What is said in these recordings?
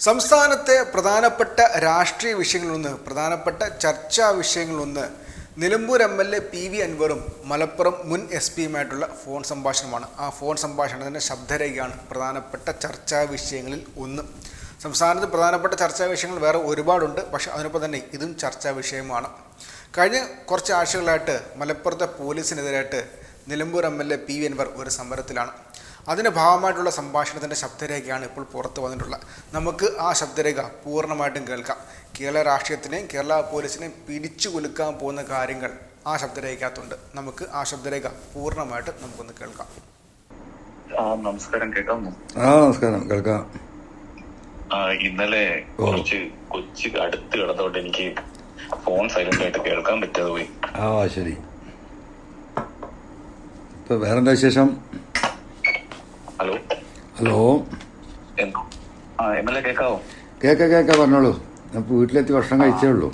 സംസ്ഥാനത്തെ പ്രധാനപ്പെട്ട രാഷ്ട്രീയ വിഷയങ്ങളൊന്ന് പ്രധാനപ്പെട്ട ചർച്ചാ വിഷയങ്ങളൊന്ന് Nilambur M L A P V അൻവറും Malappuram മുൻ എസ് പിയുമായിട്ടുള്ള ഫോൺ സംഭാഷണമാണ്. ആ ഫോൺ സംഭാഷണത്തിന്റെ ശബ്ദരേഖയാണ് പ്രധാനപ്പെട്ട ചർച്ചാ വിഷയങ്ങളിൽ ഒന്ന്. സംസ്ഥാനത്ത് പ്രധാനപ്പെട്ട ചർച്ചാ വിഷയങ്ങൾ വേറെ ഒരുപാടുണ്ട് പക്ഷേ അതിനൊപ്പം തന്നെ ഇതും ചർച്ചാ വിഷയമാണ്. കഴിഞ്ഞ കുറച്ച് ആഴ്ചകളായിട്ട് മലപ്പുറത്തെ പോലീസിനെതിരായിട്ട് Nilambur M L A P V Anvar ഒരു സമരത്തിലാണ്. അതിന്റെ ഭാഗമായിട്ടുള്ള സംഭാഷണത്തിന്റെ ശബ്ദരേഖയാണ് ഇപ്പോൾ പുറത്തു വന്നിട്ടുള്ളത്. നമുക്ക് ആ ശബ്ദരേഖ പൂർണമായിട്ടും കേൾക്കാം. കേരള രാഷ്ട്രീയത്തിനെയും കേരള പോലീസിനെയും പിടിച്ചു കുലുക്കാൻ പോകുന്ന കാര്യങ്ങൾ ആ ശബ്ദരേഖയ്ക്കകത്തുണ്ട്. നമുക്ക് ആ ശബ്ദരേഖ പൂർണമായിട്ട് നമുക്കൊന്ന് കേൾക്കാം. ആ നമസ്കാരം കേൾക്കാമോ? ആ നമസ്കാരം കേൾക്കാം. ആ ഇന്നലെ കുറച്ച് കൊച്ചി അടുത്ത് കിടന്നോണ്ട് എനിക്ക് ഫോൺ സൈലന്റ് ആയിട്ട് കേൾക്കാൻ പറ്റാതെ പോയി. ആ ശരി. ഇപ്പൊ വേറെന്താ വിശേഷം? ഹലോ? കേൾക്കാവോ കേക്ക കേക്ക പറഞ്ഞോളൂ. ഞാൻ വീട്ടിലെത്തി ഭക്ഷണം കഴിച്ചേ ഉള്ളൂ.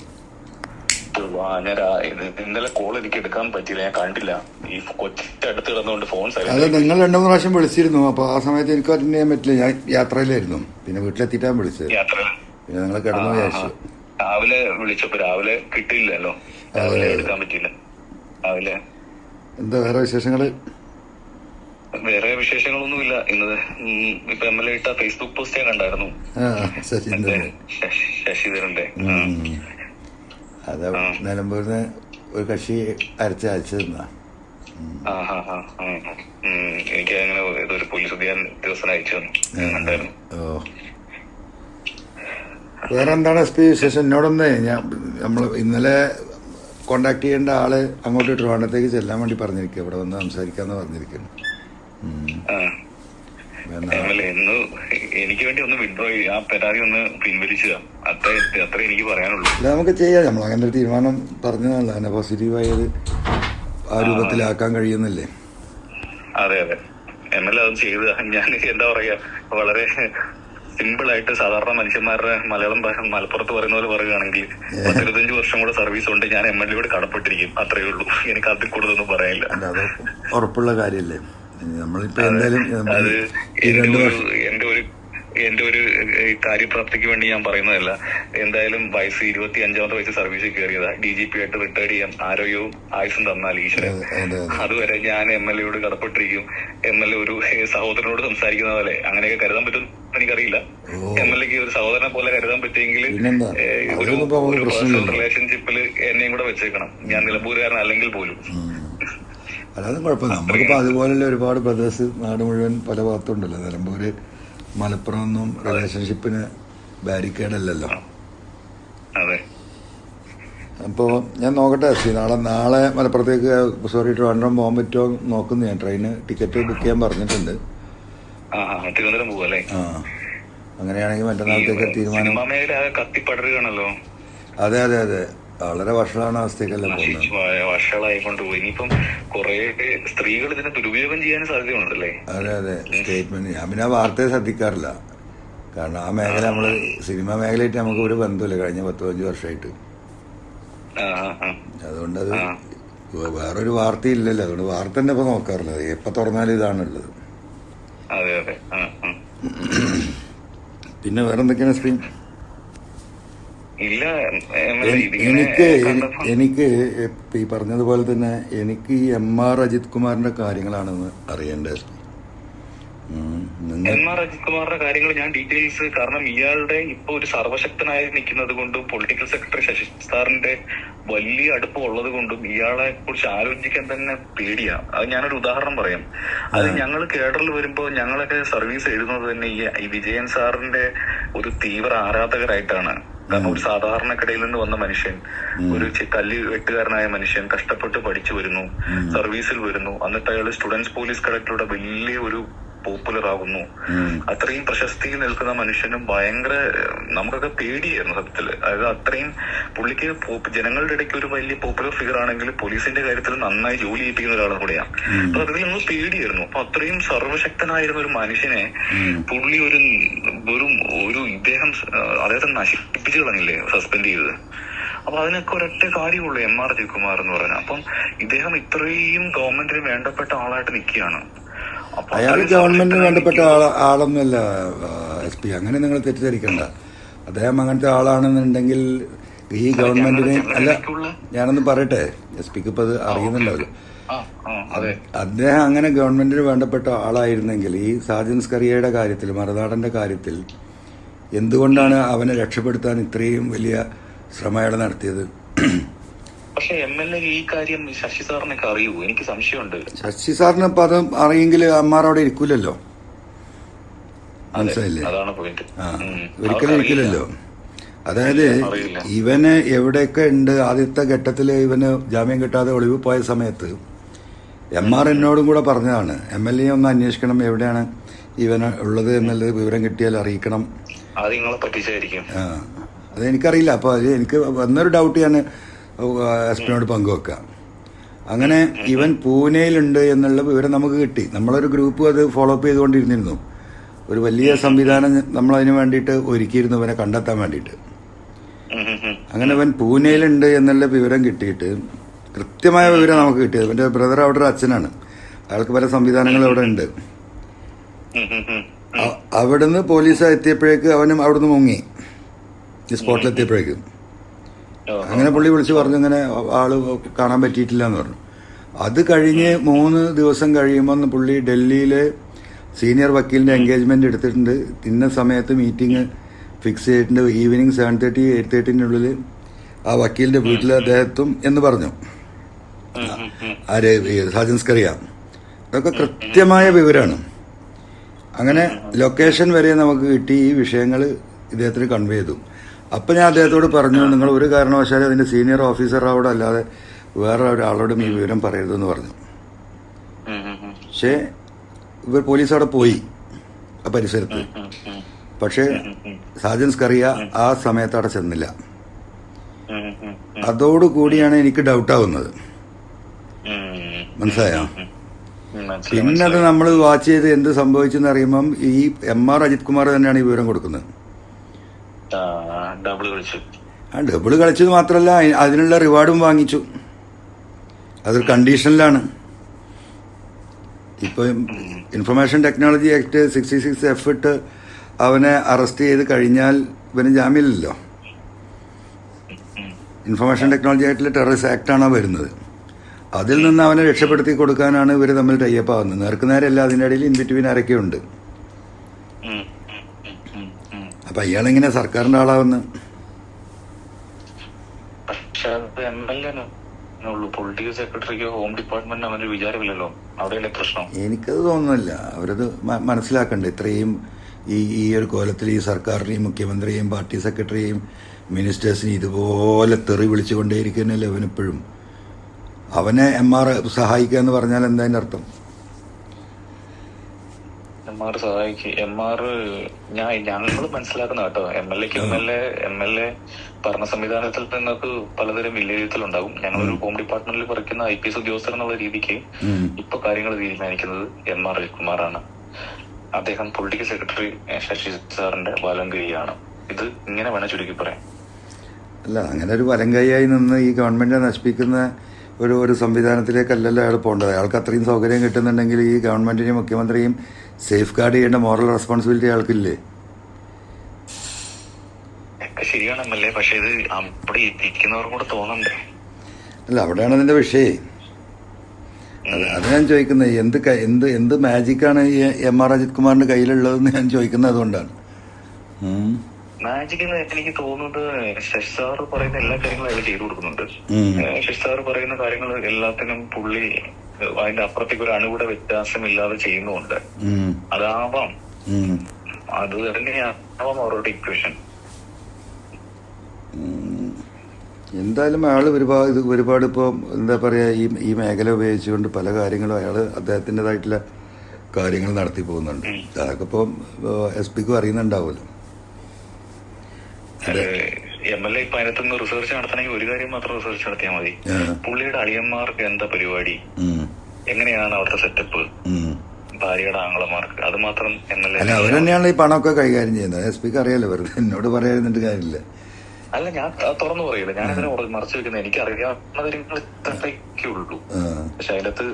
ഇന്നലെ കോൾ എനിക്ക് എടുക്കാൻ പറ്റിയില്ല ഞാൻ കണ്ടില്ല. ഈ കൊച്ചി അടുത്ത് കിടന്നുകൊണ്ട് ഫോൺ അത് നിങ്ങൾ രണ്ടു മൂന്ന് പ്രാവശ്യം വിളിച്ചിരുന്നു അപ്പൊ ആ സമയത്ത് എനിക്ക് അറ്റൻഡ് ചെയ്യാൻ പറ്റില്ല. ഞാൻ യാത്രയിലായിരുന്നു. പിന്നെ വീട്ടിലെത്തിയിട്ടാണ് വിളിച്ചത്. പിന്നെ നിങ്ങൾ കിടന്നു വിചാരിച്ചു. രാവിലെ വിളിച്ചപ്പോ രാവിലെ കിട്ടിയില്ലല്ലോ. രാവിലെ എടുക്കാൻ പറ്റിയില്ല. രാവിലെ. എന്താ വേറെ വിശേഷങ്ങൾ? വേറെ വിശേഷങ്ങളൊന്നുമില്ല. ഇന്ന് ഇപ്പൊ എം എൽ എ ഇട്ട ഫേസ്ബുക്ക് പോസ്റ്റ് ഞാൻ കണ്ടായിരുന്നു. ശശിധരന്റെ. അതെ നിലമ്പൂരിന്ന് ഒരു കക്ഷി അരച്ച് അയച്ചു തന്നാ. എനിക്ക് അങ്ങനെ ഇതൊരു പോലീസ് ഉദ്യോഗ ദിവസം അയച്ചു തന്നു. ഓ. വേറെ എന്താണ് എസ് പി വിശേഷം? എന്നോടൊന്ന് ഞാൻ നമ്മൾ ഇന്നലെ കോണ്ടാക്ട് ചെയ്യേണ്ട ആൾ അങ്ങോട്ട് ട്രിവാണ്ടത്തേക്ക് ചെല്ലാൻ വേണ്ടി പറഞ്ഞിരിക്കുക ഇവിടെ വന്ന് സംസാരിക്കാന്ന് പറഞ്ഞിരിക്കുന്നു. എന്നാ, എനിക്ക് വേണ്ടി ഒന്ന് വിഡ്രോ ആ പരാതി ഒന്ന് പിൻവലിച്ചുക അത്ര അത്ര എനിക്ക് പറയാനുള്ളൂ. നമുക്ക് ചെയ്യാം. നമ്മൾ അങ്ങനെ ഒരു തീരുമാനം പറഞ്ഞതല്ല. പോസിറ്റീവ് ആയത് ആ രൂപത്തിലാക്കാൻ കഴിയുന്നില്ലേ? അതെ അതെ. എം എൽ എ അത് ചെയ്ത് ഞാൻ എന്താ പറയാ വളരെ സിമ്പിൾ ആയിട്ട് സാധാരണ മനുഷ്യന്മാരുടെ മലയാളം ഭാഷ മലപ്പുറത്ത് പറയുന്ന പോലെ പറയുകയാണെങ്കിൽ പത്തിരുപത്തഞ്ച് വർഷം കൂടെ സർവീസ് ഉണ്ട്. ഞാൻ എം എൽ എയോട് കടപ്പെട്ടിരിക്കും. അത്രയേ ഉള്ളൂ. എനിക്ക് അതിൽ കൂടുതലൊന്നും പറയാനില്ല. ഉറപ്പുള്ള കാര്യമല്ലേ നമ്മളിപ്പോ എന്തായാലും എന്റെ ഒരു എന്റെ ഒരു കാര്യപ്രാപ്തിക്ക് വേണ്ടി ഞാൻ പറയുന്നതല്ല. എന്തായാലും വയസ്സ് ഇരുപത്തി അഞ്ചാമത്തെ വയസ്സ് സർവീസിൽ കയറിയതാ. ഡി ജി പി ആയിട്ട് റിട്ടയർഡ് ചെയ്യാൻ ആരോഗ്യവും ആയുസും തന്നാൽ ഈശ്വരൻ. അതെ അതെ അതെ. അതുവരെ ഞാൻ എം എൽ എയോട് കടപ്പെട്ടിരിക്കും. എം എൽ എ ഒരു സഹോദരനോട് സംസാരിക്കുന്ന പോലെ. അങ്ങനെയൊക്കെ കരുതാൻ പറ്റും എനിക്കറിയില്ല. എം എൽ എക്ക് ഒരു സഹോദരനെ പോലെ കരുതാൻ പറ്റിയെങ്കിൽ ഒരു റിലേഷൻഷിപ്പിൽ എന്നെയും കൂടെ വെച്ചേക്കണം. ഞാൻ നിലമ്പൂരുകാരൻ അല്ലെങ്കിൽ പോലും. അല്ലാതെ കുഴപ്പമില്ല. നമുക്കിപ്പോൾ അതുപോലെയുള്ള ഒരുപാട് ബ്രദേഴ്സ് നാട് മുഴുവൻ പല ഭാഗത്തുണ്ടല്ലോ. നിലമ്പൂര് മലപ്പുറം ഒന്നും റിലേഷൻഷിപ്പിന് ബാരിക്കേഡ് അല്ലല്ലോ അതെ. അപ്പോൾ ഞാൻ നോക്കട്ടെ സി നാളെ നാളെ മലപ്പുറത്തേക്ക് സോറി ട്രിവാൻഡ്രം പോകാൻ പറ്റുമോ നോക്കുന്നു. ഞാൻ ട്രെയിന് ടിക്കറ്റ് ബുക്ക് ചെയ്യാൻ പറഞ്ഞിട്ടുണ്ട്. ആ അങ്ങനെയാണെങ്കിൽ മറ്റന്നാളത്തേക്ക് തീരുമാനം കത്തിപ്പടരുകയാണല്ലോ. അതെ അതെ അതെ. വളരെ വഷളാണ് അവസ്ഥയൊക്കെ പോകുന്നത്. വഷളായിക്കൊണ്ട് പോയി ഇനിയിപ്പം കുറെ സ്ത്രീകൾ ഇതിനെ ദുരുപയോഗം ചെയ്യാൻ സാധ്യതയുണ്ടല്ലേ? അതെ അതെ. സ്റ്റേറ്റ്മെന്റ് ഞാൻ പിന്നെ ആ വാർത്തയെ ശ്രദ്ധിക്കാറില്ല. കാരണം ആ മേഖല നമ്മൾ സിനിമ മേഖലയായിട്ട് നമുക്ക് ഒരു ബന്ധമില്ല കഴിഞ്ഞ പത്ത് പതിനഞ്ച് വർഷമായിട്ട്. അതുകൊണ്ട് അത് വേറൊരു വാർത്തയില്ലല്ലോ. അതുകൊണ്ട് വാർത്ത തന്നെ ഇപ്പൊ നോക്കാറില്ല. എപ്പൊ തുറന്നാലും ഇതാണുള്ളത്. പിന്നെ വേറെന്തൊക്കെയാണ് സ്ക്രീൻ? ഇല്ല എനിക്ക് എനിക്ക് ഈ പറഞ്ഞതുപോലെ തന്നെ എനിക്ക് ഈ എം ആർ അജിത് കുമാറിന്റെ കാര്യങ്ങളാണെന്ന് അറിയേണ്ടത് എം ആർ അജിത് കുമാറിന്റെ കാര്യങ്ങൾ ഞാൻ ഡീറ്റെയിൽസ് കാരണം ഇയാളുടെ ഇപ്പൊ ഒരു സർവശക്തനായി നിൽക്കുന്നത് കൊണ്ടും പൊളിറ്റിക്കൽ സെക്രട്ടറി ശശി സാറിന്റെ വലിയ അടുപ്പം ഉള്ളത് കൊണ്ടും ഇയാളെ കുറിച്ച് ആലോചിക്കാൻ തന്നെ പേടിയാ. അത് ഞാനൊരു ഉദാഹരണം പറയാം. അത് ഞങ്ങൾ കേഡറിൽ വരുമ്പോ ഞങ്ങളൊക്കെ സർവീസ് എഴുതുന്നത് തന്നെ ഈ വിജയൻ സാറിന്റെ ഒരു തീവ്ര ആരാധകരായിട്ടാണ്. കാരണം ഒരു സാധാരണക്കിടയിൽ നിന്ന് വന്ന മനുഷ്യൻ ഒരു തല്ലി കല്ല് വെട്ടുകാരനായ മനുഷ്യൻ കഷ്ടപ്പെട്ട് പഠിച്ചു വരുന്നു സർവീസിൽ വരുന്നു. എന്നിട്ട് അയാൾ സ്റ്റുഡൻസ് പോലീസ് കളക്ടറുടെ വലിയ ഒരു പോപ്പുലർ ആകുന്നു. അത്രയും പ്രശസ്തിയിൽ നിൽക്കുന്ന മനുഷ്യനും ഭയങ്കര നമുക്കൊക്കെ പേടിയായിരുന്നു സത്യത്തിൽ അതായത് അത്രയും പുള്ളിക്ക് ജനങ്ങളുടെ ഇടയ്ക്ക് ഒരു വലിയ പോപ്പുലർ ഫിഗർ ആണെങ്കിൽ പോലീസിന്റെ കാര്യത്തിൽ നന്നായി ജോലി ചെയ്യിപ്പിക്കുന്ന ഒരാളും കൂടെയാണ്. അപ്പൊ അതിൽ നമ്മൾ പേടിയായിരുന്നു. അപ്പൊ അത്രയും സർവശക്തനായിരുന്ന ഒരു മനുഷ്യനെ പുള്ളി ഒരു വെറും ഒരു ഇദ്ദേഹം അദ്ദേഹത്തെ നശിപ്പിച്ചു കളഞ്ഞില്ലേ സസ്പെൻഡ് ചെയ്തത്. അപ്പൊ അതിനൊക്കെ ഒരൊറ്റ കാര്യമുള്ളൂ എം ആർ ജയകുമാർ എന്ന് പറഞ്ഞാൽ. അപ്പം ഇദ്ദേഹം ഇത്രയും ഗവൺമെന്റിന് വേണ്ടപ്പെട്ട ആളായിട്ട് നിൽക്കുകയാണ്. അയാൾ ഗവൺമെന്റിന് വേണ്ടപ്പെട്ട ആളൊന്നുമല്ല എസ് പി. അങ്ങനെ നിങ്ങൾ തെറ്റിദ്ധരിക്കണ്ട. അദ്ദേഹം അങ്ങനത്തെ ആളാണെന്നുണ്ടെങ്കിൽ ഈ ഗവൺമെന്റിനെ അല്ല ഞാനൊന്ന് പറയട്ടെ? എസ് പിക്ക് ഇപ്പൊ അത്. അറിയുന്നുണ്ടാവില്ല അദ്ദേഹം അങ്ങനെ ഗവൺമെന്റിന് വേണ്ടപ്പെട്ട ആളായിരുന്നെങ്കിൽ ഈ സാജൻ സ്കറിയയുടെ കാര്യത്തിൽ മറുനാടന്റെ കാര്യത്തിൽ എന്തുകൊണ്ടാണ് അവനെ രക്ഷപ്പെടുത്താൻ ഇത്രയും വലിയ ശ്രമം അയാൾ നടത്തിയത്? പക്ഷെ എം എൽ എ ഈ കാര്യം ശശി സാറിനൊക്കെ അറിയൂ. എനിക്ക് സംശയമുണ്ട്. ശശി സാറിന് പദം അത് അറിയെങ്കിൽ അമ്മാർ അവിടെ ഇരിക്കൂലല്ലോ? മനസ്സിലായില്ലേ? അതാണ് പോയിന്റ് ഒരിക്കലും ഇരിക്കില്ലല്ലോ. അതായത്. ഇവന് എവിടെയൊക്കെ ഉണ്ട് ആദ്യത്തെ ഘട്ടത്തിൽ ഇവന് ജാമ്യം കിട്ടാതെ ഒളിവ് പോയ സമയത്ത് എം ആർ എന്നോടും കൂടെ പറഞ്ഞതാണ് എം എൽ എ ഒന്ന് അന്വേഷിക്കണം എവിടെയാണ് ഇവന് ഉള്ളത് എന്നുള്ളത് വിവരം കിട്ടിയാൽ അറിയിക്കണം. അത് നിങ്ങളെ പറ്റിച്ചായിരിക്കും ആ അത് എനിക്കറിയില്ല അപ്പോൾ അത് എനിക്ക് വന്നൊരു ഡൗട്ട് ഞാൻ എസ് പിനോട് പങ്കുവെക്കാം. അങ്ങനെ ഇവൻ പൂനെയിലുണ്ട് എന്നുള്ള വിവരം നമുക്ക് കിട്ടി. നമ്മളൊരു ഗ്രൂപ്പ് അത് ഫോളോ അപ്പ് ചെയ്തുകൊണ്ടിരുന്നിരുന്നു. ഒരു വലിയ സംവിധാനം നമ്മൾ അതിന് വേണ്ടിയിട്ട് ഒരുക്കിയിരുന്നു ഇവനെ കണ്ടെത്താൻ വേണ്ടിയിട്ട്. അങ്ങനെ അവൻ പൂനെയിലുണ്ട് എന്നുള്ള വിവരം കിട്ടിയിട്ട് കൃത്യമായ വിവരം നമുക്ക് കിട്ടിയത്. അവന്റെ ബ്രദർ അവിടെ ഒരു അച്ഛനാണ്. അയാൾക്ക് പല സംവിധാനങ്ങളും അവിടെ ഉണ്ട്. അവിടുന്ന് പോലീസ് എത്തിയപ്പോഴേക്ക് അവനും അവിടുന്ന് മുങ്ങി. ഈ സ്പോട്ടിലെത്തിയപ്പോഴേക്കും അങ്ങനെ പുള്ളി വിളിച്ച് പറഞ്ഞു ഇങ്ങനെ ആൾ കാണാൻ പറ്റിയിട്ടില്ല എന്ന് പറഞ്ഞു. അത് കഴിഞ്ഞ് മൂന്ന് ദിവസം കഴിയുമ്പോൾ പുള്ളി ഡൽഹിയിലെ സീനിയർ വക്കീലിന്റെ എൻഗേജ്മെന്റ് എടുത്തിട്ടുണ്ട്. ഇന്ന സമയത്ത് മീറ്റിംഗ് ഫിക്സ് ചെയ്തിട്ടുണ്ട്. ഈവനിങ് സെവൻ തേർട്ടി എയ്റ്റ് തേർട്ടിനുള്ളിൽ ആ വക്കീലിന്റെ വീട്ടിൽ അദ്ദേഹത്തും എന്ന് പറഞ്ഞു. ആര് സാജൻസ്കറിയ അതൊക്കെ കൃത്യമായ വിവരമാണ് അങ്ങനെ ലൊക്കേഷൻ വരെ നമുക്ക് കിട്ടി. ഈ വിഷയങ്ങൾ ഇദ്ദേഹത്തിന് കൺവേ ചെയ്തു. അപ്പൊ ഞാൻ അദ്ദേഹത്തോട് പറഞ്ഞു നിങ്ങൾ ഒരു കാരണവശാലും അതിന്റെ സീനിയർ ഓഫീസറോട് അല്ലാതെ വേറെ ഒരാളോടും ഈ വിവരം പറയരുതെന്ന് പറഞ്ഞു. പക്ഷേ ഇവർ പോലീസ് അവിടെ പോയി ആ പരിസരത്ത്. പക്ഷേ സാജൻസ് കറിയ ആ സമയത്ത് അവിടെ ചെന്നില്ല. അതോടുകൂടിയാണ് എനിക്ക് ഡൗട്ടാവുന്നത് ആവുന്നത് മനസ്സിലായോ പിന്നത് നമ്മൾ വാച്ച് ചെയ്ത് എന്ത് സംഭവിച്ചെന്ന് അറിയുമ്പം ഈ എം ആർ അജിത് കുമാർ തന്നെയാണ് ഈ വിവരം കൊടുക്കുന്നത് ഡബിൾ കളിച്ചു. ആ ഡബിൾ കളിച്ചത് മാത്രമല്ല അതിനുള്ള റിവാർഡും വാങ്ങിച്ചു. അതൊരു കണ്ടീഷനിലാണ് ഇപ്പൊ information technology act sixty six F ഇട്ട് അവനെ അറസ്റ്റ് ചെയ്ത് കഴിഞ്ഞാൽ ഇവന് ജാമ്യമില്ലല്ലോ. ഇൻഫർമേഷൻ ടെക്നോളജി ആയിട്ടുള്ള ടെററിസ്റ്റ് ആണോ വരുന്നത്. അതിൽ നിന്ന് അവനെ രക്ഷപ്പെടുത്തി കൊടുക്കാനാണ് ഇവർ തമ്മിൽ ടൈപ്പ് ആവുന്നത്. നേർക്ക് നേരല്ല അതിന്റെ ഇടയിൽ ഇൻ ബിറ്റ്വീൻ ഉം. അപ്പൊ ഇയാളെങ്ങനെ സർക്കാരിന്റെ ആളാവുന്നു? പക്ഷെ അത് എം എൽ ഉള്ളൂ. പൊളിറ്റിക്കൽ സെക്രട്ടറിക്കോ ഹോം ഡിപ്പാർട്ട്മെന്റിനോ അവന്റെ വിചാരമില്ലല്ലോ. അവിടെയല്ലേ പ്രശ്നം? എനിക്കത് തോന്നുന്നില്ല. അവരത് മനസ്സിലാക്കണ്ട. ഇത്രയും ഈ ഈ ഒരു കോലത്തിൽ ഈ സർക്കാരിനെയും മുഖ്യമന്ത്രിയെയും പാർട്ടി സെക്രട്ടറിയെയും മിനിസ്റ്റേഴ്സിനെയും ഇതുപോലെ തെറി വിളിച്ചുകൊണ്ടേയിരിക്കുന്നല്ലേ അവനെപ്പോഴും അവനെ എം ആർ സഹായിക്കുക എന്ന് പറഞ്ഞാൽ എന്താ അർത്ഥം? ആർ സഹായിക്കും. എം ആർ ഞാൻ ഞങ്ങൾ മനസ്സിലാക്കുന്ന കേട്ടോ. എം എൽ എക്ക് M L A M L A ഭരണ സംവിധാനത്തിൽ നിന്നൊക്കെ പലതരം വിലയിരുത്തലുണ്ടാകും. ഞങ്ങളൊരു ഹോം ഡിപ്പാർട്ട്മെന്റിൽ പറിക്കുന്ന ഐ പി എസ് ഉദ്യോഗസ്ഥർ എന്നുള്ള രീതിക്ക്. ഇപ്പൊ കാര്യങ്ങൾ തീരുമാനിക്കുന്നത് എം ആർ രവികുമാറാണ് അദ്ദേഹം പൊളിറ്റിക്കൽ സെക്രട്ടറി ശശി സാറിന്റെ വലങ്കൈയാണ് ഇത് ഇങ്ങനെ വേണം ചുരുക്കി പറയാം. അല്ല അങ്ങനെ ഒരു വലങ്കൈയായി നിന്ന് ഈ ഗവൺമെന്റിനെ നശിപ്പിക്കുന്ന ഒരു ഒരു സംവിധാനത്തിലേക്കല്ലല്ലോ അയാൾ പോകേണ്ടത് അയാൾക്ക് അത്രയും സൗകര്യം കിട്ടുന്നുണ്ടെങ്കിൽ ഈ ഗവൺമെന്റിനെയും മുഖ്യമന്ത്രിയും സേഫ് ഗാർഡ് ചെയ്യേണ്ട മോറൽ റെസ്പോൺസിബിലിറ്റി അയാൾക്കില്ലേ? ശരിയാണ് എം എൽ എ. പക്ഷെ ഇത് അവിടെ ഇരിക്കുന്നവർക്കും കൂടെ തോന്നണ്ടേ അല്ല അവിടെയാണ് അതിന്റെ വിഷയം. അത് ഞാൻ ചോദിക്കുന്നത് എന്ത് എന്ത് എന്ത് മാജിക്കാണ് ഈ എം ആർ അജിത് കുമാറിന്റെ കയ്യിലുള്ളതെന്ന് ഞാൻ ചോദിക്കുന്നത് അതുകൊണ്ടാണ്. മാജിക് എന്ന് എനിക്ക് തോന്നുന്നത് ശശി പറയുന്ന എല്ലാ കാര്യങ്ങളും അയാൾ ചെയ്തു കൊടുക്കുന്നുണ്ട്. ശശി പറയുന്ന കാര്യങ്ങൾ എല്ലാത്തിനും പുള്ളി അതിന്റെ അപ്പുറത്തേക്ക് ഒരു അണുകൂടെ വ്യത്യാസമില്ലാതെ ചെയ്യുന്നുണ്ട്. അതാവാം. അത് തന്നെയാവാം അവരുടെ ഇക്വേഷൻ എന്തായാലും അയാൾ ഒരുപാട് ഇത് ഒരുപാട് ഇപ്പോൾ എന്താ പറയുക ഈ ഈ മേഖല ഉപയോഗിച്ചുകൊണ്ട് പല കാര്യങ്ങളും അയാൾ അദ്ദേഹത്തിന്റെതായിട്ടുള്ള കാര്യങ്ങൾ നടത്തി പോകുന്നുണ്ട്. അതൊക്കെ ഇപ്പോൾ എസ് പിക്കും അറിയുന്നുണ്ടാവുമല്ലോ. എം എൽ എ ഇപ്പൊ അതിനകത്തുനിന്ന് റിസർച്ച് നടത്തണമെങ്കിൽ ഒരു കാര്യം മാത്രം റിസർച്ച് നടത്തിയാൽ മതി. പുള്ളിയുടെ അളിയന്മാർക്ക് എന്താ പരിപാടി? എങ്ങനെയാണ് അവിടുത്തെ സെറ്റപ്പ്. ഭാര്യയുടെ ആങ്ങളമാർക്ക്. അത് മാത്രം എം എൽ അല്ല അവർ തന്നെയാണ് ഈ പണമൊക്കെ കൈകാര്യം ചെയ്യുന്നത്. എസ് പിക്ക് അറിയാലോ വെറുതെ. എന്നോട് പറയാതിരുന്നിട്ട് കാര്യമില്ല. അല്ല ഞാൻ തുറന്ന് പറയില്ല. ഞാൻ അതിനെ മറച്ചു വെക്കുന്നത് എനിക്ക് അറിയാവുന്ന കാര്യങ്ങൾ ഇത്രയൊക്കെ ഉള്ളൂ. പക്ഷെ അതിനകത്ത്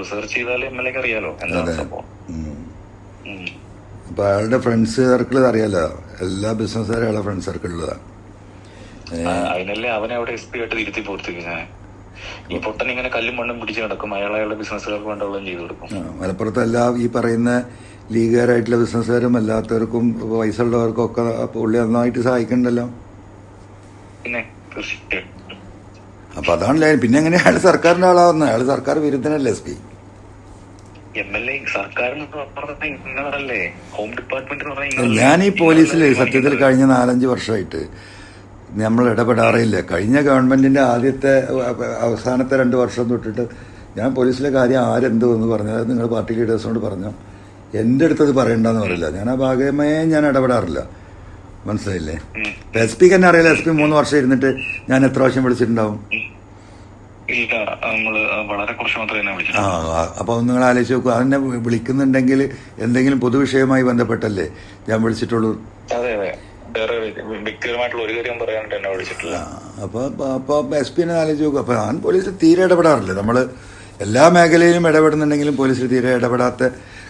റിസർച്ച് ചെയ്താലേ എം എൽ എക്ക് അറിയാലോ. എന്താ സംഭവം? ഉം. ഉം. അപ്പൊ അയാളുടെ ഫ്രണ്ട്സ് സർക്കിൾ അറിയാലോ? എല്ലാ ബിസിനസ്സുകാരും അയാളെ ഫ്രണ്ട് സർക്കിളിലാണ് അതിനല്ലേ അവനെ അവിടെ എസ് പി ആയിട്ട് തിരുത്തി പോർത്തിരിക്കുന്നത് ഈ പൊട്ടൻ ഇങ്ങനെ കല്ലും മണ്ണും പിടിച്ച് നടക്കും. അയാൾ അയാളുടെ ബിസിനസ്സുകൾക്ക് വേണ്ടവളം ചെയ്തു കൊടുക്കും. മലപ്പുറത്ത് എല്ലാ ഈ പറയുന്ന ലീഗുകാരായിട്ടുള്ള ബിസിനസ്സുകാരും അല്ലാത്തവർക്കും പൈസ ഉള്ളവർക്കും ഒക്കെ പുള്ളി നന്നായിട്ട് സഹായിക്കണ്ടല്ലോ? പിന്നെ തീർച്ചയായും അപ്പൊ അതാണ് പിന്നെ എങ്ങനെയാണ് സർക്കാരിന്റെ ആളാവുന്നത്. അയാൾ സർക്കാർ വിരുദ്ധനല്ലേ എസ് പി ഞാൻ ഈ പോലീസിൽ സത്യത്തിൽ കഴിഞ്ഞ നാലഞ്ച് വർഷമായിട്ട് നമ്മൾ ഇടപെടാറില്ല കഴിഞ്ഞ ഗവൺമെന്റിന്റെ ആദ്യത്തെ അവസാനത്തെ രണ്ട് വർഷം തൊട്ടിട്ട് ഞാൻ പോലീസിലെ കാര്യം ആരെന്ത് എന്ന് പറഞ്ഞു അത് നിങ്ങൾ പാർട്ടി ലീഡേഴ്സിനോട് പറഞ്ഞു എന്റെ അടുത്തത് പറയണ്ടെന്ന് പറയില്ല. ഞാൻ ആ ഭാഗമേ ഞാൻ ഇടപെടാറില്ല. മനസ്സിലായില്ലേ. എസ് പിക്ക് എന്നെ അറിയില്ല. എസ് പി മൂന്ന് വർഷം ഇരുന്നിട്ട് ഞാൻ എത്ര വർഷം വിളിച്ചിട്ടുണ്ടാവും? ഇല്ല. നമ്മൾ വളരെ കുറച്ച് മാത്രമേ എന്നെ ആ വിളിച്ചിട്ടുള്ളൂ. ആ, അപ്പൊ നിങ്ങൾ ആലോചിച്ച് നോക്കൂ. അതെന്നെ വിളിക്കുന്നുണ്ടെങ്കിൽ എന്തെങ്കിലും പൊതുവിഷയവുമായി ബന്ധപ്പെട്ടല്ലേ ഞാൻ വിളിച്ചിട്ടുള്ളൂ? അതെ അതെ. വേറെ വ്യക്തിപരമായിട്ടുള്ള ഒരു കാര്യം പറയാനായിട്ട് എന്നെ വിളിച്ചിട്ടില്ല. അപ്പോൾ അപ്പോൾ എസ് പിനെ ആലോചിച്ച് നോക്കും. അപ്പോൾ ഞാൻ പോലീസിൽ തീരെ ഇടപെടാറില്ല. നമ്മൾ എല്ലാ മേഖലയിലും ഇടപെടുന്നുണ്ടെങ്കിലും പോലീസിൽ തീരെ ഇടപെടാത്ത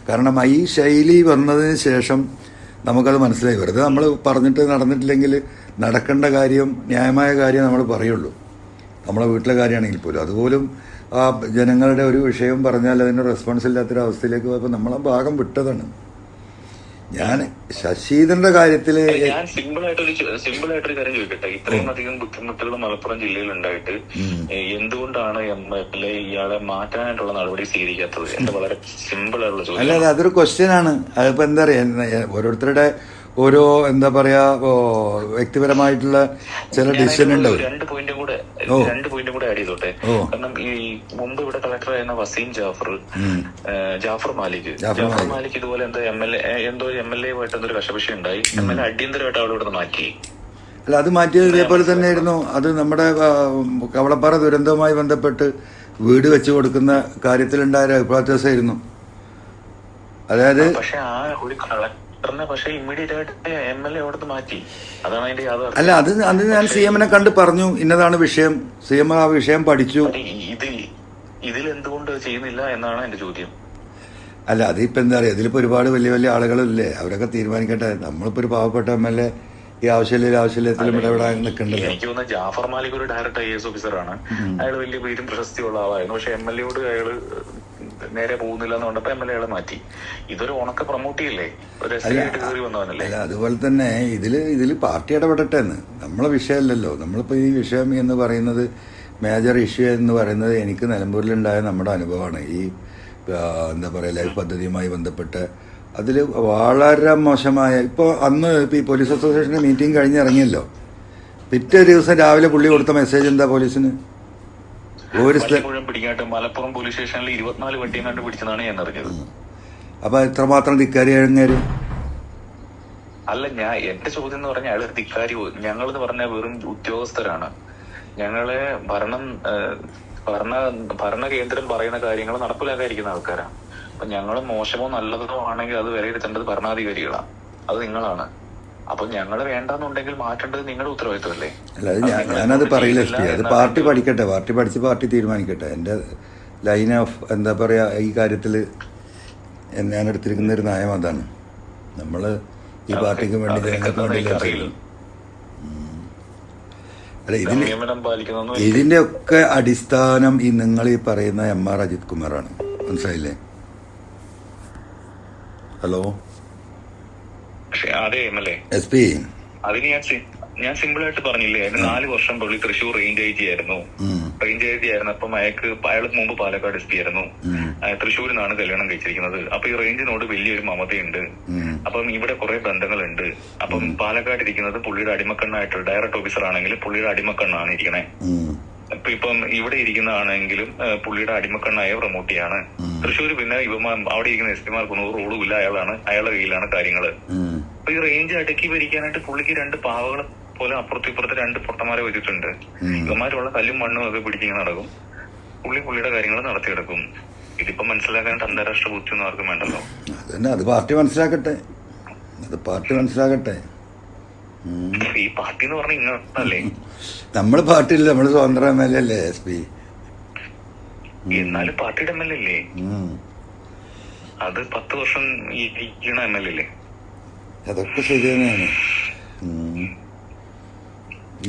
കാരണം ഈ ശൈലി വന്നതിന് ശേഷം നമുക്കത് മനസ്സിലായി. വെറുതെ നമ്മൾ പറഞ്ഞിട്ട് നടന്നിട്ടില്ലെങ്കിൽ നടക്കേണ്ട കാര്യം ന്യായമായ കാര്യം നമ്മൾ പറയുള്ളൂ. നമ്മളെ വീട്ടിലെ കാര്യമാണെങ്കിൽ പോലും. അതുപോലും ആ ജനങ്ങളുടെ ഒരു വിഷയം പറഞ്ഞാൽ അതിന് റെസ്പോൺസ് ഇല്ലാത്തൊരു അവസ്ഥയിലേക്ക് പോയപ്പോൾ നമ്മളെ ഭാഗം വിട്ടതാണ്. ഞാൻ ശശീന്ദ്രന്റെ കാര്യത്തിൽ ഞാൻ സിമ്പിൾ ആയിട്ടൊരു സിമ്പിൾ ആയിട്ടൊരു കാര്യം ചോദിക്കട്ടെ. ഇത്രയും അധികം ബുദ്ധിമുട്ടുകൾ മലപ്പുറം ജില്ലയിൽ ഉണ്ടായിട്ട് എന്തുകൊണ്ടാണ് എം എൽ എ ഇയാളെ മാറ്റാനായിട്ടുള്ള നടപടി സ്വീകരിക്കാത്തത്? എന്റെ വളരെ സിമ്പിൾ ആയിട്ടുള്ള അല്ല ചോദ്യം അല്ല അതൊരു ക്വസ്റ്റ്യൻ ആണ്. അതിപ്പോ എന്താ പറയാ ഓരോരുത്തരുടെ ഓരോ എന്താ പറയാ വ്യക്തിപരമായിട്ടുള്ള ചില ഡിസിഷൻ ഉണ്ടാവും. രണ്ട് പോയിന്റും കൂടെ. രണ്ട് പോയിന്റും കൂടെ ആഡ് ചെയ്തോട്ടെ. കാരണം ഈ മുമ്പ് ഇവിടെ കളക്ടർ ആയിരുന്ന വസീം ജാഫർ ജാഫർ മാലിക്. ജാഫർ മാലിക്. ഇതുപോലെ എന്തോ എം എൽ എ എന്തോ എം എൽ എ ആയിട്ട് എന്തോ ഒരു കശപശ ഉണ്ടായി. എം എൽ എ അടിയന്തരമായിട്ട് അവിടെ ഇവിടെ മാറ്റി. അല്ല അത് മാറ്റിയത് ഇതേപോലെ തന്നെയായിരുന്നു. അത് നമ്മുടെ കവളപ്പാറ ദുരന്തവുമായി ബന്ധപ്പെട്ട് വീട് വെച്ച് കൊടുക്കുന്ന കാര്യത്തിലുണ്ടായ അഭിപ്രായ വ്യത്യാസമായിരുന്നു അതായത് പക്ഷെ ആ ഒരു കളക്ടറിനെ പക്ഷെ ഇമ്മീഡിയറ്റ് ആയിട്ട് എം എൽ എ അവിടുന്ന് മാറ്റി. അതാണ് അതിന്റെ യാഥാർത്ഥ്യം. അല്ല അത് അത് ഞാൻ സി എമ്മിനെ കണ്ട് പറഞ്ഞു ഇന്നതാണ് വിഷയം. സി എം ആ വിഷയം പഠിച്ചു. ഇത് ഇതിൽ എന്തുകൊണ്ട് ചെയ്യുന്നില്ല എന്നാണ് എന്റെ ചോദ്യം. അല്ല അതിപ്പോ എന്താ പറയാ ഇതിലിപ്പോ ഒരുപാട് വലിയ വലിയ ആളുകളില്ലേ? അവരൊക്കെ തീരുമാനിക്കട്ടെ. നമ്മളിപ്പോ ഒരു പാവപ്പെട്ട എം എൽ എ ഈ ആവശ്യമില്ല ആവശ്യമില്ലത്തിലും ഇടപെടാൻ നിൽക്കണ്ടല്ലോ. എനിക്ക് തോന്നുന്നു ജാഫർ മാലിക് ഒരു ഡയറക്ട് ഐ എസ് ഓഫീസറാണ് അയാൾ വലിയ പേരും പ്രശസ്തിയുള്ള ആളായിരുന്നു. പക്ഷെ എം എൽ എയോട് അയാൾ നേരെ പോകുന്നില്ല എന്ന് കണ്ടപ്പോ എം എൽ എകളെ മാറ്റി. ഇതൊരു ഉണക്ക പ്രൊമോട്ട് ചെയ്യല്ലേ? ഒരു കയറി വന്നവനല്ലേ? അല്ല അതുപോലെ തന്നെ ഇതിൽ ഇതിൽ പാർട്ടി ഇടപെടട്ടെ എന്ന്. നമ്മളെ വിഷയമല്ലല്ലോ. നമ്മളിപ്പോ ഈ വിഷയം എന്ന് പറയുന്നത് മേജർ ഇഷ്യൂ എന്ന് പറയുന്നത് എനിക്ക് നിലമ്പൂരിലുണ്ടായ നമ്മുടെ അനുഭവമാണ്. ഈ എന്താ പറയുക ലൈഫ് പദ്ധതിയുമായി ബന്ധപ്പെട്ട് അതിൽ വളരെ മോശമായ ഇപ്പോൾ അന്ന് ഇപ്പൊ ഈ പോലീസ് അസോസിയേഷന്റെ മീറ്റിംഗ് കഴിഞ്ഞിറങ്ങിയല്ലോ. പിറ്റേ ദിവസം രാവിലെ പുള്ളി കൊടുത്ത മെസ്സേജ് എന്താ പോലീസിന്? ഒരു സ്ഥ- വണ്ടി മുഴുവൻ പിടിക്കാട്ട് മലപ്പുറം പോലീസ് സ്റ്റേഷനിൽ ഇരുപത്തിനാല് വട്ടിയും കണ്ട് പിടിച്ചതാണ് ഞാൻ അറിഞ്ഞത് അപ്പൊ എത്രമാത്രം ധിക്കാരി അല്ല ഞാൻ എന്റെ ചോദ്യം എന്ന് പറഞ്ഞാൽ അയാൾ ധിക്കാരി ഞങ്ങൾ എന്ന് പറഞ്ഞ വെറും ഉദ്യോഗസ്ഥരാണ്. ഞങ്ങളെ ഭരണം ഭരണ ഭരണ കേന്ദ്രം പറയുന്ന കാര്യങ്ങൾ നടപ്പിലാക്കാതിരിക്കുന്ന ആൾക്കാരാണ് അപ്പൊ ഞങ്ങൾ മോശമോ നല്ലതോ ആണെങ്കിൽ അത് വിലയിരുത്തേണ്ടത് ഭരണാധികാരികളാണ് അത് നിങ്ങളാണ്. അപ്പൊ ഞങ്ങൾ വേണ്ടെന്നുണ്ടെങ്കിൽ മാറ്റേണ്ടത് നിങ്ങളുടെ ഉത്തരവാദിത്വമല്ലേ? അല്ല അത് ഞാൻ ഞാനത് പറയില്ല എസ് പി. അത് പാർട്ടി പഠിക്കട്ടെ. പാർട്ടി പഠിച്ച് പാർട്ടി തീരുമാനിക്കട്ടെ. എന്റെ ലൈൻ ഓഫ് എന്താ പറയാ ഈ കാര്യത്തിൽ ഞാൻ എടുത്തിരിക്കുന്ന ഒരു നയം അതാണ്. നമ്മൾ ഈ പാർട്ടിക്ക് വേണ്ടി ജനങ്ങൾക്ക് വേണ്ടി അല്ല ഇതിന് ഇതിന്റെ ഒക്കെ അടിസ്ഥാനം ഈ നിങ്ങൾ ഈ പറയുന്ന എം ആർ അജിത് കുമാറാണ്. മനസ്സിലായില്ലേ? ഹലോ? പക്ഷെ അതെ M L A. S P. അതിന് ഞാൻ ഞാൻ സിമ്പിൾ ആയിട്ട് പറഞ്ഞില്ലേ അതിന് നാല് വർഷം പുള്ളി തൃശ്ശൂർ റേഞ്ച് ഐ ജി ആയിരുന്നു. റേഞ്ച് ഐ ജി ആയിരുന്നു അപ്പം അയാൾക്ക് അയാൾ മുമ്പ് പാലക്കാട് എസ് പി ആയിരുന്നു. തൃശ്ശൂരിൽ നിന്നാണ് കല്യാണം കഴിച്ചിരിക്കുന്നത്. അപ്പൊ ഈ റേഞ്ചിനോട് വലിയൊരു മമതയുണ്ട്. അപ്പം ഇവിടെ കുറെ ബന്ധങ്ങളുണ്ട്. അപ്പം പാലക്കാട് ഇരിക്കുന്നത് പുള്ളിയുടെ അടിമക്കണ്ണായിട്ട് ഡയറക്ട് ഓഫീസർ ആണെങ്കിൽ പുള്ളിയുടെ അടിമക്കണ്ണാണ് ഇരിക്കണേ. ഇപ്പൊ ഇപ്പം ഇവിടെ ഇരിക്കുന്നതാണെങ്കിലും പുള്ളിയുടെ അടിമക്കണ്ണായ പ്രമോട്ടിയാണ് തൃശ്ശൂർ പിന്നെ ഇവ അവിടെ ഇരിക്കുന്ന എസ് പിമാർക്കൊന്നും റോളും ഇല്ല. അയാളാണ് അയാളുടെ കയ്യിലാണ് കാര്യങ്ങൾ. അപ്പൊ ഈ റേഞ്ച് അടുക്കി ഭരിക്കാനായിട്ട് പുള്ളിക്ക് രണ്ട് പാവകളെ പോലെ അപ്പുറത്തും ഇപ്പുറത്ത് രണ്ട് പൊട്ടന്മാരെ വെച്ചിട്ടുണ്ട് ഇവന്മാരുള്ള കല്ലും മണ്ണും ഒക്കെ പിടിച്ചിങ്ങനെ നടക്കും പുള്ളി പുള്ളിയുടെ കാര്യങ്ങൾ നടത്തിയെടുക്കും ഇതിപ്പോ മനസ്സിലാക്കാനായിട്ട് അന്താരാഷ്ട്ര ബുദ്ധി ഒന്നും ആർക്കും വേണ്ടല്ലോ അതന്നെ അത് പാർട്ടി മനസ്സിലാക്കട്ടെ അത് പാർട്ടി മനസ്സിലാക്കട്ടെ ഈ പാർട്ടി എന്ന് പറഞ്ഞ ഇങ്ങനല്ലേ പാർട്ടി പാർട്ടിയില്ല നമ്മൾ സ്വതന്ത്ര എം എൽ എ അല്ലേ എസ് പി എന്നാലും പാർട്ടിയുടെ എം എൽ എ അല്ലേ അത് പത്ത് വർഷം ഈ എം എൽ എ അല്ലേ അതൊക്കെ ശരി തന്നെയാണ്.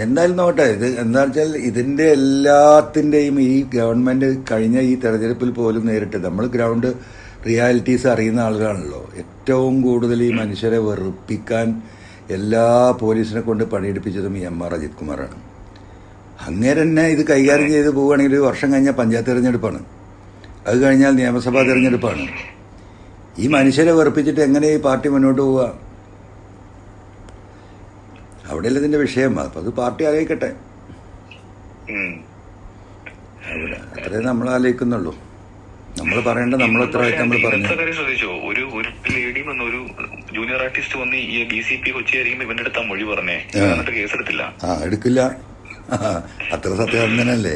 എന്തായാലും നോട്ടെ ഇത് എന്താ വെച്ചാൽ ഇതിന്റെ എല്ലാത്തിന്റെയും ഈ ഗവൺമെന്റ് കഴിഞ്ഞ ഈ തെരഞ്ഞെടുപ്പിൽ പോലും നേരിട്ട് നമ്മൾ ഗ്രൗണ്ട് റിയാലിറ്റീസ് അറിയുന്ന ആളുകളാണല്ലോ. ഏറ്റവും കൂടുതൽ ഈ മനുഷ്യരെ വെറുപ്പിക്കാൻ എല്ലാ പോലീസിനെ കൊണ്ട് പണിയെടുപ്പിച്ചതും എം ആർ അജിത് കുമാറാണ്. അങ്ങേരെ തന്നെ ഇത് കൈകാര്യം ചെയ്ത് പോവുകയാണെങ്കിൽ ഒരു വർഷം കഴിഞ്ഞാൽ പഞ്ചായത്ത് തെരഞ്ഞെടുപ്പാണ്. അത് കഴിഞ്ഞാൽ നിയമസഭാ തെരഞ്ഞെടുപ്പാണ്. ഈ മനുഷ്യരെ വെറുപ്പിച്ചിട്ട് എങ്ങനെ ഈ പാർട്ടി മുന്നോട്ട് പോവുക? അവിടെയല്ല ഇതിന്റെ വിഷയം? അപ്പൊ അത് പാർട്ടി ആലോചിക്കട്ടെ. അവിടെ അത്രേ നമ്മൾ ആലോചിക്കുന്നുള്ളൂ. നമ്മൾ പറയേണ്ട നമ്മൾ എത്ര നമ്മൾ പറഞ്ഞു. ശ്രദ്ധിച്ചോ? ഒരു ഒരു ലേഡി വന്ന് ഒരു ജൂനിയർ ആർട്ടിസ്റ്റ് വന്ന് ഈ ബി സി പി കൊച്ചി ആയിരിക്കും ഇവന്റെ അടുത്ത് മൊഴി പറഞ്ഞേ. എന്നിട്ട് കേസെടുത്തില്ല ആ എടുക്കില്ല. അത്ര സത്യസന്ധനല്ലേ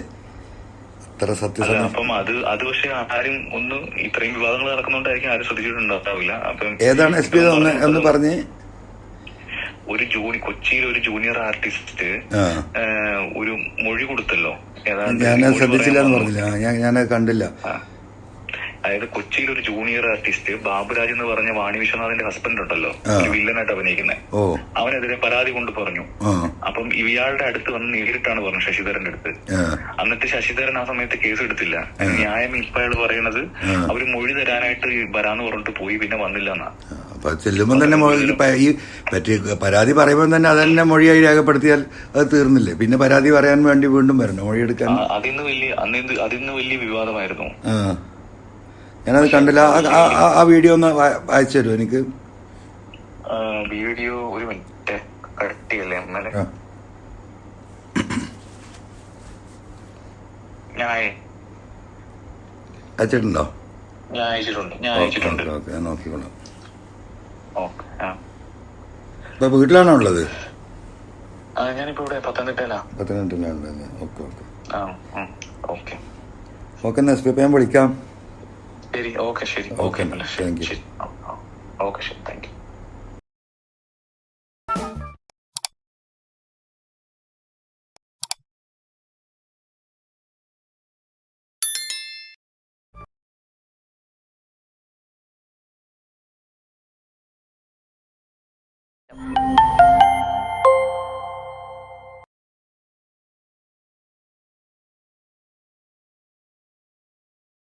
അത്ര സത്യസന്ധ അപ്പം അത് അത് പക്ഷെ ആരും ഒന്ന് ഇത്രയും വിവാദങ്ങൾ നടക്കുന്നോണ്ടായിരിക്കും ആരും ശ്രദ്ധിച്ചിട്ടുണ്ടാവില്ല. അപ്പം ഏതാണ് എസ് പി ഒന്ന് പറഞ്ഞ്? ഒരു ജൂനി കൊച്ചിയിൽ ഒരു ജൂനിയർ ആർട്ടിസ്റ്റ് ഒരു മൊഴി കൊടുത്തല്ലോ. ഞാൻ ശ്രദ്ധിച്ചില്ല എന്ന് പറഞ്ഞില്ല. ഞാൻ കണ്ടില്ല. അതായത് കൊച്ചിയിൽ ഒരു ജൂനിയർ ആർട്ടിസ്റ്റ് ബാബുരാജ് എന്ന് പറഞ്ഞ വാണി വിശ്വനാഥിന്റെ ഹസ്ബൻഡ് ഉണ്ടല്ലോ. ഒരു വില്ലനായിട്ട് അഭിനയിക്കുന്നത് അവനെതിരെ പരാതി കൊണ്ട് പറഞ്ഞു. അപ്പം ഇയാളുടെ അടുത്ത് വന്ന് നേരിട്ടാണ് പറഞ്ഞു ശശിധരന്റെ അടുത്ത്. അന്നത്തെ എന്നിട്ട് ശശിധരൻ ആ സമയത്ത് കേസ് എടുത്തില്ല. ന്യായം ഇപ്പൊ അയാൾ പറയണത്. അവർ മൊഴി തരാനായിട്ട് വരാന്ന് പറഞ്ഞിട്ട് പോയി പിന്നെ വന്നില്ല എന്നാ. അപ്പൊ ചെല്ലുമ്പോൾ തന്നെ ഈ പറ്റി പരാതി പറയുമ്പോൾ തന്നെ അതെന്നെ മൊഴിയായി രേഖപ്പെടുത്തിയാൽ അത് തീർന്നില്ലേ? പിന്നെ പരാതി പറയാൻ വേണ്ടി വീണ്ടും വരണം? മൊഴിയെടുക്കാൻ അതിന്ന് വലിയ അന്ന് അതിന്ന് വലിയ വിവാദമായിരുന്നു. ഞാനത് കണ്ടില്ല. ആ- വീഡിയോ ഒന്ന് വായിച്ചു തരുമോ എനിക്ക്? വീഡിയോ ഒരു മിനിറ്റ്. കട്ടിയല്ലേ അമ്മനെ? ആ. ഞാൻ അയച്ചിട്ടുണ്ടോ? ഞാൻ അയച്ചിട്ടുണ്ട്. ഞാൻ അയച്ചിട്ടുണ്ട്. ഓക്കെ നോക്കിക്കോളാം. ഇപ്പൊ വീട്ടിലാണോ ഉള്ളത്? ഞാനിപ്പോ ഇവിടെ പത്തനംതിട്ടയിലാ. പത്തനംതിട്ടയിലാണ് ഉള്ളത് ഓക്കെ. Okay okay. ഓക്കെ എന്നാ എസ് പി ഞാൻ വിളിക്കാം. ശരി ഓക്കെ ശരി. Thank you. ഓക്കെ ശരി. Thank you.